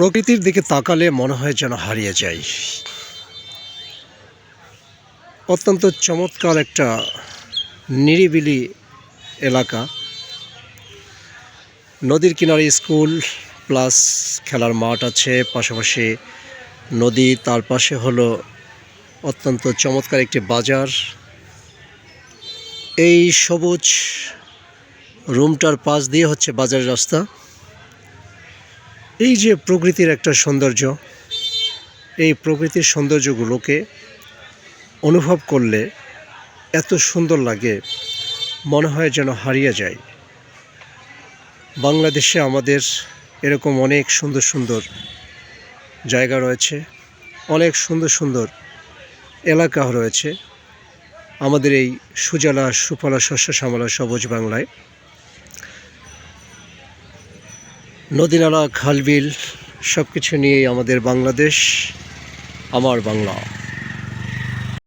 প্রকৃতির দিকে তাকালে মনে হয় যেন হারিয়ে যাই। অত্যন্ত চমৎকার একটা নিরিবিলি এলাকা। নদীর কিনারে স্কুল প্লাস খেলার মাঠ আছে, পাশাপাশি নদী, তার পাশে হলো অত্যন্ত চমৎকার একটি বাজার। এই সবুজ রুমটার পাশ দিয়ে হচ্ছে বাজারের রাস্তা। এই যে প্রকৃতির একটা সৌন্দর্য, এই প্রকৃতির সৌন্দর্যগুলোকে অনুভব করলে এত সুন্দর লাগে, মনে হয় যেন হারিয়ে যায়। বাংলাদেশে আমাদের এরকম অনেক সুন্দর সুন্দর জায়গা রয়েছে, অনেক সুন্দর সুন্দর এলাকা রয়েছে। আমাদের এই সুজলা সুফলা শস্য শ্যামলা সবুজ বাংলায় নদীনালা খালবিল সব কিছু নিয়েই আমাদের বাংলাদেশ আমার বাংলা।